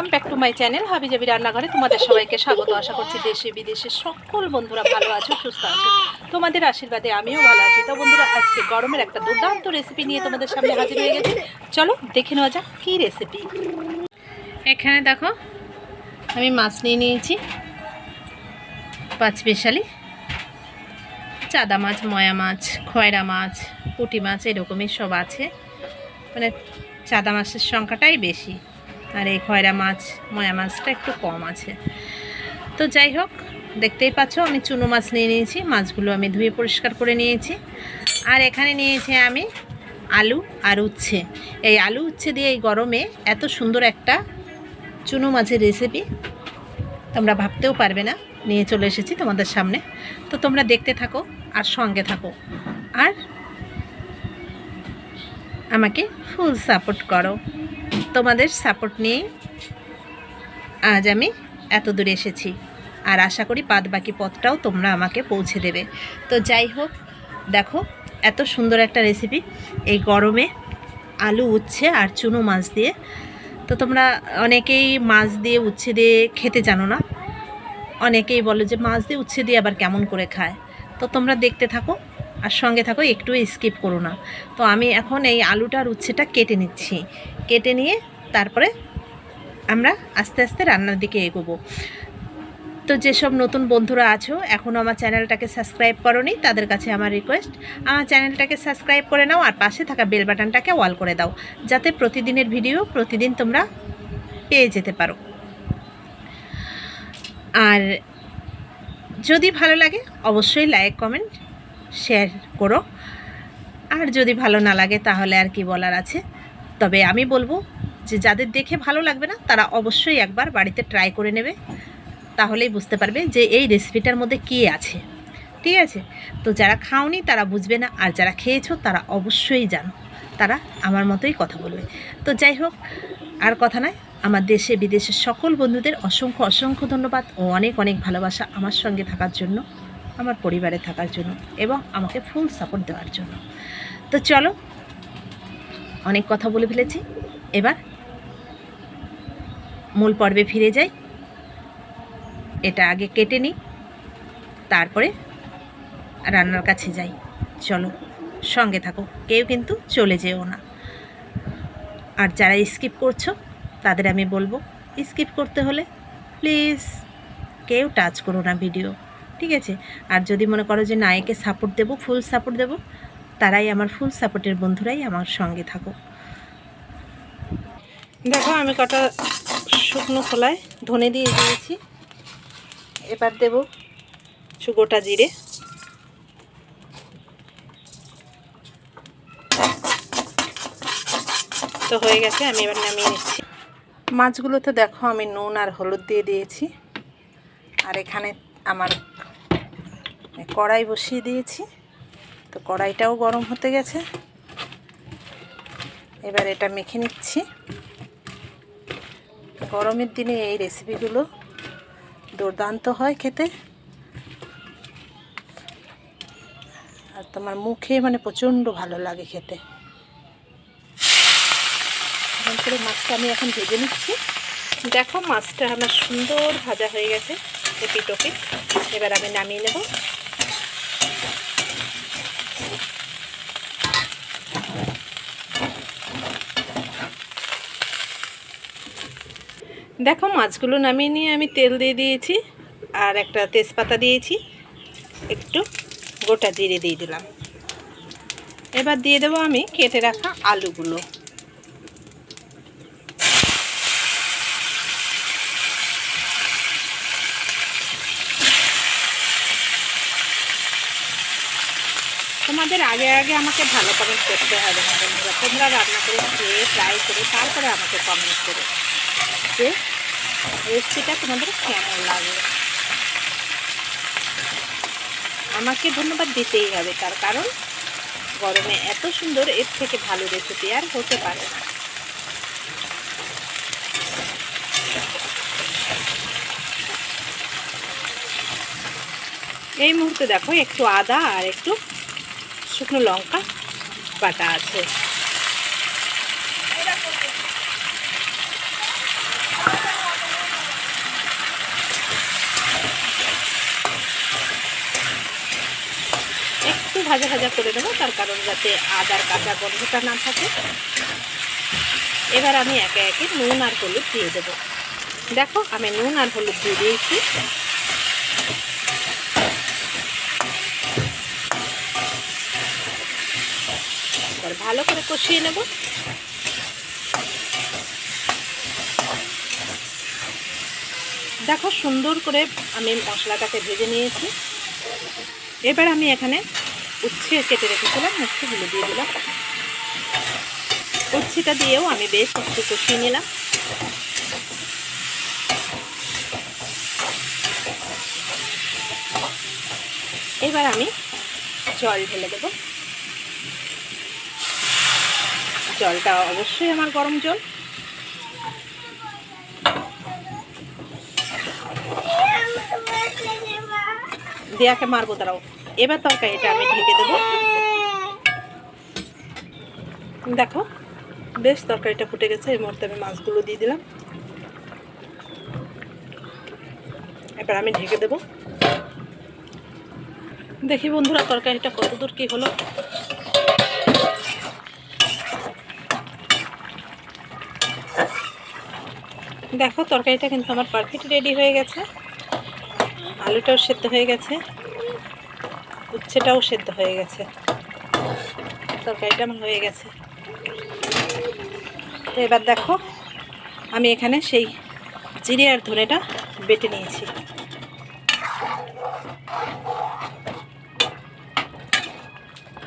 Welcome back to my channel হাবি জাবি রান্নাঘরে। তোমাদের সবাইকে স্বাগত। আশা করছি দেশে, বিদেশে সকল বন্ধুরা ভালো আছো, সুস্থ আছো। তোমাদের আশীর্বাদে আমিও ভালো আছি। তো বন্ধুরা, আজকে গরমের একটা দুর্দান্ত রেসিপি নিয়ে তোমাদের সামনে হাজির হয়ে গেছি। চলো, দেখে নেওয়া যাক কী রেসিপি এখানে দেখো, আমি মাছ নিয়ে নিয়েছি। পাঁচ বেশালি চাদা মাছ, ময়া মাছ, খয়রা মাছ, পুঁটি মাছ, এরকমই সব আছে। মানে চাদা মাছের সংখ্যাটাই বেশি। আর এই খয়রা মাছ, ময়া মাছটা একটু কম আছে। তো যাই হোক, দেখতেই পাচ্ছ, আমি চুনো মাছ নিয়ে নিয়েছি, মাছগুলো আমি ধুয়ে পরিষ্কার করে নিয়েছি। আর এখানে নিয়েছি আমি আলু আর উচ্ছে। এই আলু উচ্ছে দিয়ে এই গরমে এত সুন্দর একটা চুনো মাছের রেসিপি তোমরা ভাবতেও পারবে না, নিয়ে চলে এসেছি তোমাদের সামনে। তো তোমরা দেখতে থাকো আর সঙ্গে থাকো। আর আমাকে ফুল সাপোর্ট করো। তোমাদের সাপোর্ট নিয়েই আজ আমি এত দূরে এসেছি। আর আশা করি বাদ বাকি পথটাও তোমরা আমাকে পৌঁছে দেবে। তো যাই হোক, দেখো, এত সুন্দর একটা রেসিপি এই গরমে আলু উচ্ছে আর চুনো মাছ দিয়ে। তো তোমরা অনেকেই মাছ দিয়ে উচ্ছে দিয়ে খেতে জানো না। অনেকেই বলো যে মাছ দিয়ে উচ্ছে দিয়ে আবার কেমন করে খায়। তো তোমরা দেখতে থাকো আর সঙ্গে থাকো, একটু স্কিপ করো না। তো আমি এখন এই আলুটার উচ্ছেটা কেটে নিচ্ছি। কেটে নিয়ে তারপরে আমরা আস্তে আস্তে রান্নার দিকে এগোবো। তো যেসব নতুন বন্ধুরা আছো এখনও আমার চ্যানেলটাকে সাবস্ক্রাইব করনি, তাদের কাছে আমার রিকোয়েস্ট আমার চ্যানেলটাকে সাবস্ক্রাইব করে নাও আর পাশে থাকা বেল বাটনটাকে অল করে দাও, যাতে প্রতিদিনের ভিডিও প্রতিদিন তোমরা পেয়ে যেতে পারো। আর যদি ভালো লাগে, অবশ্যই লাইক কমেন্ট শেয়ার করো। আর যদি ভালো না লাগে, তাহলে আর কি বলার আছে? তবে আমি বলব যে যাদের দেখে ভালো লাগবে না, তারা অবশ্যই একবার বাড়িতে ট্রাই করে নেবে। তাহলেই বুঝতে পারবে যে এই রেসিপিটার মধ্যে কী আছে। ঠিক আছে? তো যারা খাওনি, তারা বুঝবে না, আর যারা খেয়েছো, তারা অবশ্যই জানো। তারা আমার মতোই কথা বলবে। তো যাই হোক, আর কথা নয় আমার দেশে বিদেশের সকল বন্ধুদের অসংখ্য অসংখ্য ধন্যবাদ ও অনেক অনেক ভালোবাসা আমার সঙ্গে থাকার জন্য, আমার পরিবারে থাকার জন্য এবং আমাকে ফুল সাপোর্ট দেওয়ার জন্য। তো চলো অনেক কথা বলে ফেলেছি। এবার মূল পর্বে ফিরে যাই। এটা আগে কেটে নিই, তারপরে রান্নার কাছে যাই। চলো, সঙ্গে থাকো, কেউ কিন্তু চলে যেও না। আর যারা স্কিপ করছ, তাদের আমি বলব, স্কিপ করতে হলে প্লিজ কেউ টাচ করো না ভিডিও, ঠিক আছে? আর যদি মনে করো যে নায়কে সাপোর্ট দেবো ফুল সাপোর্ট দেবো তারাই আমার ফুল সাপোর্টের বন্ধুরাই আমার সঙ্গে থাকো দেখো, আমি কটা শুকনো খোলায় ধনে দিয়ে দিয়েছি। এবার দেব গোটা জিরে। তো হয়ে গেছে, আমি এবার নামিয়ে নিচ্ছি। মাছগুলোতে দেখো, আমি নুন আর হলুদ দিয়ে দিয়েছি। আর এখানে আমার কড়াই বসিয়ে দিয়েছি। তো কড়াইটাও গরম হতে গেছে। এবার এটা মেখে নিচ্ছি। গরমের দিনে এই রেসিপিগুলো দুর্দান্ত হয় খেতে। আর তোমার মুখে মানে প্রচণ্ড ভালো লাগে খেতে। করে মাছটা আমি এখন ভেজে নিচ্ছি। দেখো মাছটা আমার সুন্দর ভাজা হয়ে গেছে এপি টপি এবার আমি নামিয়ে নেব। দেখো, মাছগুলো নামিয়ে নিয়ে আমি তেল দিয়ে দিয়েছি আর একটা তেজপাতা দিয়েছি। একটু গোটা জিরে দিয়ে দিলাম। এবার দিয়ে দেবো আমি কেটে রাখা আলুগুলো। তোমাদের আগে আগে আমাকে ভালো কমেন্ট করতে হবে না বন্ধুরা। তোমরা রান্না করে খেয়ে ট্রাই করে, তারপরে আমাকে কমেন্ট করো যে রেসিপিটা তোমাদের কেমন লাগে। আমাকে ধন্যবাদ দিতেই হবে, তার কারণ গরমে এত সুন্দর এর থেকে ভালো রেসিপি আর হতে পারে না। এই মুহূর্তে দেখো একটু আদা আর একটু শুকনো লঙ্কা বাটা আছে। একটু ভাজা ভাজা করে দেবো তার কারণ যাতে আদার কাঁচা গন্ধটা না থাকে। এবার আমি একে একে নুন আর হলুদ দিয়ে দেবো। দেখো, আমি নুন আর হলুদ দিয়ে দিয়েছি। ভালো করে কষিয়ে নেব। দেখো সুন্দর করে আমি মশলাটাকে ভেজে নিয়েছি। এবার আমি এখানে উচ্ছে কেটে রেখেছিলাম উচ্ছেগুলো দিয়ে দিলাম। উচ্ছেটা দিয়েও আমি বেশ একটু কষিয়ে নিলাম। এবার আমি জল ঢেলে দেব। জলটা, অবশ্যই আমার গরম জল। দিয়াকে মারবো, দাঁড়াও। এবার তরকারি এটা আমি ঢেকে দেবো। দেখো, বেশ তরকারিটা ফুটে গেছে, এই মুহূর্তে আমি মাছগুলো দিয়ে দিলাম। এবার আমি ঢেকে দেবো। দেখি বন্ধুরা, তরকারিটা কতদূর কি হলো? দেখো, তরকারিটা কিন্তু আমার পারফেক্ট রেডি হয়ে গেছে। আলুটাও সেদ্ধ হয়ে গেছে। উচ্ছেটাও সেদ্ধ হয়ে গেছে। তরকারিটা আমার হয়ে গেছে। তো এবার দেখো, আমি এখানে সেই জিরে আর ধনেটা বেটে নিয়েছি।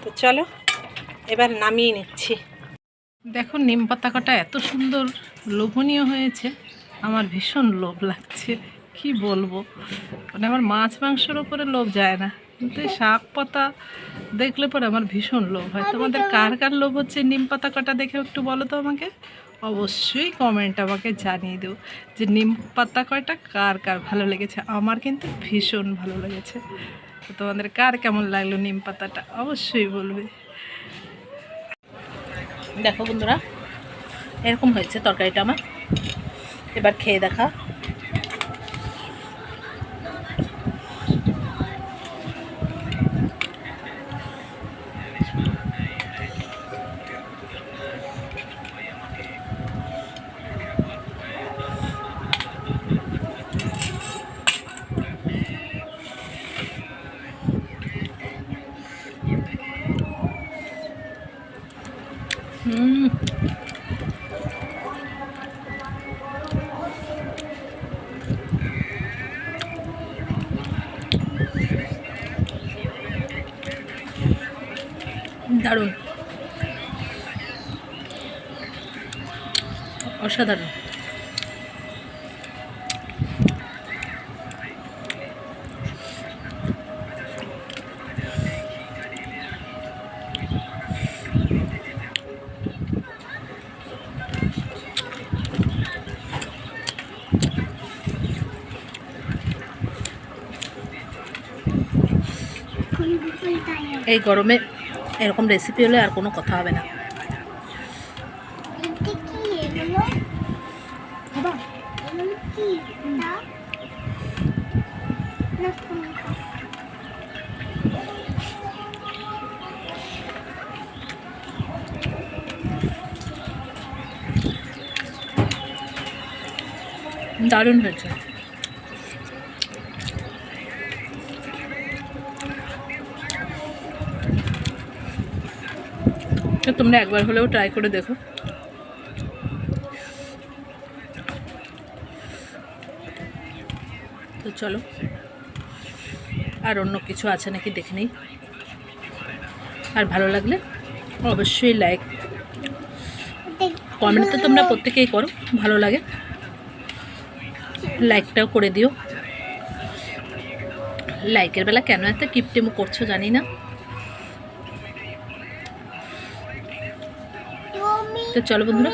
তো চলো, এবার নামিয়ে নিচ্ছি। দেখো, নিম পাতা কটা এত সুন্দর, লোভনীয় হয়েছে। আমার ভীষণ লোভ লাগছে। কি বলব? মানে আমার মাছ মাংসের ওপরে লোভ যায় না। কিন্তু এই শাক পাতা দেখলে পরে আমার ভীষণ লোভ হয়। তোমাদের কার কার লোভ হচ্ছে নিম পাতা কটা দেখে একটু বলো তো আমাকে? অবশ্যই কমেন্ট আমাকে জানিয়ে দিও যে নিম পাতা কয়টা কার কার ভালো লেগেছে। আমার কিন্তু ভীষণ ভালো লেগেছে। তো তোমাদের কার কেমন লাগল নিম পাতাটা? অবশ্যই বলবে। দেখো বন্ধুরা এরকম হয়েছে তরকারিটা আমার। এবার খেয়ে দেখা। হুম। দারুণ। অসাধারণ। এই গরমে এরকম রেসিপি হলে আর কোনো কথা হবে না। দারুণ হয়েছে। তোমরা একবার হলেও ট্রাই করে দেখো। তো চলো। আর অন্য কিছু আছে নাকি দেখে নিই? আর ভালো লাগলে অবশ্যই লাইক কমেন্ট তো তোমরা প্রত্যেকেই করো, ভালো লাগে। লাইকটাও করে দিও। লাইকের বেলা কেন এত কিপটেমো করছ জানি না। তো চলো বন্ধুরা।